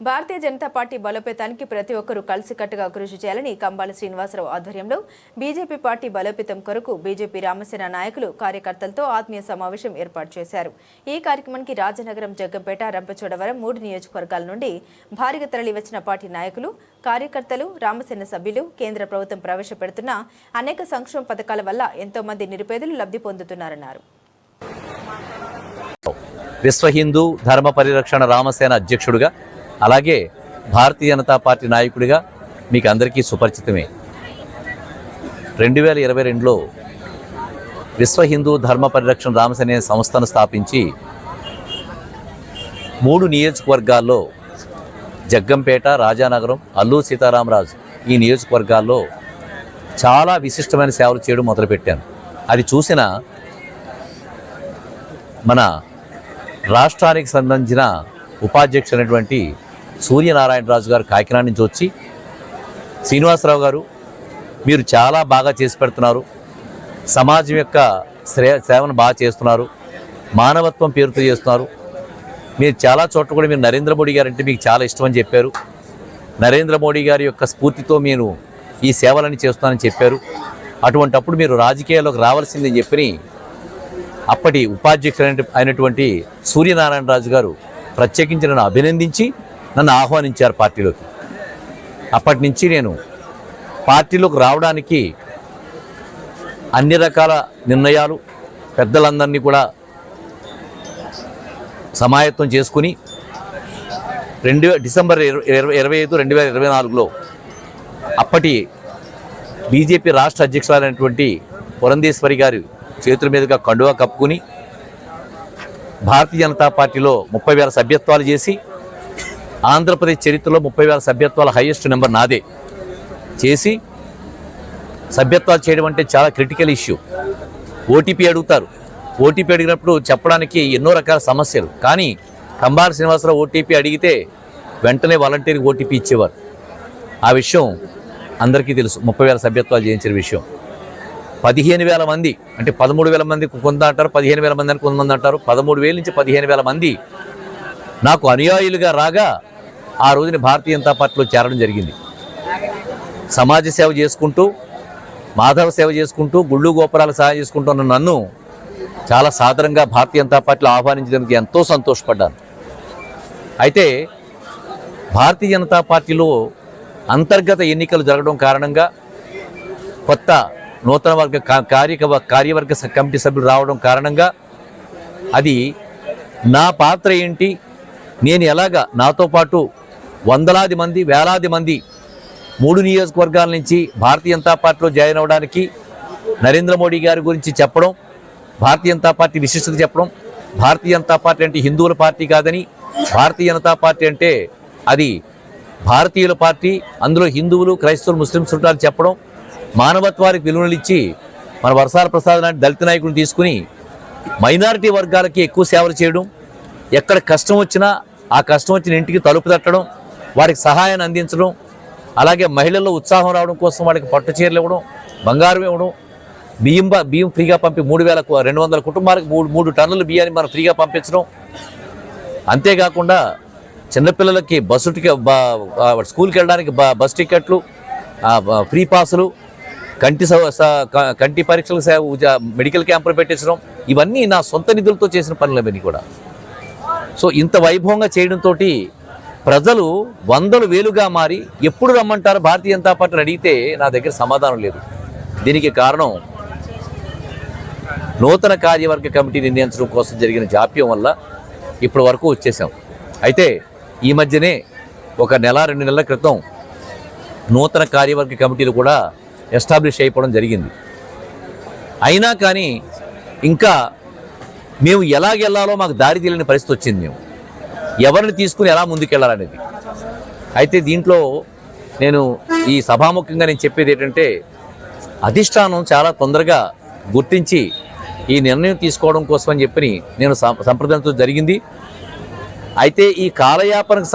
Bharatiya Janata party బలోపేతానికి ప్రతి ఒక్కరూ కలిసికట్టుగా కృషి చేయాలని కంబాల శ్రీనివాసరావు ఆధ్వర్యంలో బీజేపీ పార్టీ బలోపేతం కొరకు బీజేపీ రామసేన నాయకులు కార్యకర్తలతో ఆత్మీయ సమావేశం ఏర్పాటు చేశారు. ఈ కార్యక్రమానికి రాజనగరం జగ్గంపేట రంపచోడవరం మూడు నియోజకవర్గాల నుండి భారీగా తరలివచ్చిన పార్టీ నాయకులు కార్యకర్తలు రామసేన సభ్యులు కేంద్ర ప్రభుత్వం ప్రవేశపెడుతున్న అనేక సంక్షేమ పథకాల వల్ల ఎంతో మంది నిరుపేదలు లబ్ధి పొందుతున్నారన్నారు. విశ్వ హిందూ ధర్మ పరిరక్షణ రామసేన అధ్యక్షుడిగా అలాగే భారతీయ జనతా పార్టీ నాయకుడిగా మీకు అందరికీ సుపరిచితమే. రెండు వేల ఇరవై రెండులో విశ్వ హిందూ ధర్మ పరిరక్షణ రామసేన అనే సంస్థను స్థాపించి మూడు నియోజకవర్గాల్లో జగ్గంపేట రాజానగరం అల్లూరు సీతారామరాజు ఈ నియోజకవర్గాల్లో చాలా విశిష్టమైన సేవలు చేయడం మొదలుపెట్టాను. అది చూసిన మన రాష్ట్రానికి సంబంధించిన ఉపాధ్యక్షుడైనటువంటి సూర్యనారాయణరాజు గారు కాకినాడ నుంచి వచ్చి శ్రీనివాసరావు గారు మీరు చాలా బాగా చేసి పెడుతున్నారు. సమాజం యొక్క శ్రే సేవను బాగా చేస్తున్నారు. మానవత్వం పేరుతో చేస్తున్నారు. మీరు చాలా చోట్ల కూడా మీరు నరేంద్ర మోడీ గారు అంటే మీకు చాలా ఇష్టం అని చెప్పారు. నరేంద్ర మోడీ గారి యొక్క స్ఫూర్తితో మీరు ఈ సేవలని చేస్తున్నానని చెప్పారు. అటువంటప్పుడు మీరు రాజకీయాల్లోకి రావాల్సిందని చెప్పి అప్పటి ఉపాధ్యక్షుడు అయినటువంటి సూర్యనారాయణ రాజు గారు ప్రత్యేకించి నన్ను అభినందించి నన్ను ఆహ్వానించారు పార్టీలోకి. అప్పటి నుంచి నేను పార్టీలోకి రావడానికి అన్ని రకాల నిర్ణయాలు పెద్దలందరినీ కూడా సమాయత్తం చేసుకుని రెండు డిసెంబర్ ఇరవై ఇరవై ఇరవై ఐదు రెండు వేల ఇరవై నాలుగులో అప్పటి బీజేపీ రాష్ట్ర అధ్యక్షురాలైనటువంటి పురంధేశ్వరి గారి చేతుల మీదుగా కండువా కప్పుకుని భారతీయ జనతా పార్టీలో ముప్పై వేల సభ్యత్వాలు చేసి ఆంధ్రప్రదేశ్ చరిత్రలో ముప్పై వేల సభ్యత్వాల హైయెస్ట్ నెంబర్ నాదే. చేసి సభ్యత్వాలు చేయడం అంటే చాలా క్రిటికల్ ఇష్యూ ఓటీపీ అడుగుతారు. ఓటీపీ అడిగినప్పుడు చెప్పడానికి ఎన్నో రకాల సమస్యలు. కానీ కంబాల శ్రీనివాసరావు ఓటీపీ అడిగితే వెంటనే వాలంటీర్కి ఓటీపీ ఇచ్చేవారు. ఆ విషయం అందరికీ తెలుసు. ముప్పై వేల సభ్యత్వాలు చేయించిన విషయం. పదిహేను వేల మంది అంటే పదమూడు వేల మంది కొంత అంటారు పదిహేను వేల మంది అని కొంతమంది అంటారు. పదమూడు వేల నుంచి పదిహేను వేల మంది నాకు అనుయాయులుగా రాగా ఆ రోజున భారతీయ జనతా పార్టీలో చేరడం జరిగింది. సమాజ సేవ చేసుకుంటూ మాధవ సేవ చేసుకుంటూ గుళ్ళు గోపురాలు సహాయం చేసుకుంటున్న నన్ను చాలా సాధారణంగా భారతీయ జనతా పార్టీలో ఆహ్వానించడానికి ఎంతో సంతోషపడ్డాను. అయితే భారతీయ జనతా పార్టీలో అంతర్గత ఎన్నికలు జరగడం కారణంగా కొత్త నూతన వర్గ కార్యక కార్యవర్గ స- కమిటీ సభ్యులు రావడం కారణంగా అది నా పాత్ర ఏంటి నేను ఎలాగా నాతో పాటు వందలాది మంది వేలాది మంది మూడు నియోజకవర్గాల నుంచి భారతీయ జనతా పార్టీలో జాయిన్ అవ్వడానికి నరేంద్ర మోడీ గారి గురించి చెప్పడం భారతీయ జనతా పార్టీ విశిష్టత చెప్పడం భారతీయ జనతా పార్టీ అంటే హిందువుల పార్టీ కాదని భారతీయ జనతా పార్టీ అంటే అది భారతీయుల పార్టీ అందులో హిందువులు క్రైస్తవులు ముస్లింస్ ఉంటారు చెప్పడం మానవత్వానికి విలువలు ఇచ్చి మన వర్షాల ప్రసాద్ లాంటి దళిత నాయకులను తీసుకుని మైనారిటీ వర్గాలకి ఎక్కువ సేవలు చేయడం ఎక్కడ కష్టం వచ్చినా ఆ కష్టం వచ్చిన ఇంటికి తలుపు తట్టడం వారికి సహాయాన్ని అందించడం అలాగే మహిళల్లో ఉత్సాహం రావడం కోసం వాళ్ళకి పట్టు చీరలు ఇవ్వడం బంగారం ఇవ్వడం బియ్యం బ- బియ్యం ఫ్రీగా పంపి మూడు వేల రెండు వందల కుటుంబాలకు మూడు మూడు టన్నుల బియ్యాన్ని మనం ఫ్రీగా పంపించడం. అంతేకాకుండా చిన్నపిల్లలకి బస్సు టికెట్ స్కూల్కి వెళ్ళడానికి బ- బస్ టికెట్లు ఫ్రీ పాసులు కంటి స- కంటి పరీక్షలు సేవ మెడికల్ క్యాంపులు పెట్టించడం ఇవన్నీ నా సొంత నిధులతో చేసిన పనులు కూడా. సో ఇంత వైభవంగా చేయడంతో ప్రజలు వందలు వేలుగా మారి ఎప్పుడు రమ్మంటారు? భారతీయ జనతా పార్టీని అడిగితే నా దగ్గర సమాధానం లేదు. దీనికి కారణం నూతన కార్యవర్గ కమిటీ నిర్ణయించడం కోసం జరిగిన జాప్యం వల్ల ఇప్పటి వరకు వచ్చేసాం. అయితే ఈ మధ్యనే ఒక నెల రెండు నెలల క్రితం నూతన కార్యవర్గ కమిటీలు కూడా ఎస్టాబ్లిష్ అయిపోవడం జరిగింది. అయినా కానీ ఇంకా మేము ఎలాగెళ్ళాలో మాకు దారి తెలియని పరిస్థితి వచ్చింది మేము. ఎవరిని తీసుకుని ఎలా ముందుకెళ్ళాలనేది అయితే దీంట్లో నేను ఈ సభాముఖంగా నేను చెప్పేది ఏంటంటే అధిష్టానం చాలా తొందరగా గుర్తించి ఈ నిర్ణయం తీసుకోవడం కోసం అని చెప్పి నేను సం- సంప్రదించడం జరిగింది. అయితే ఈ కాలయాపనకు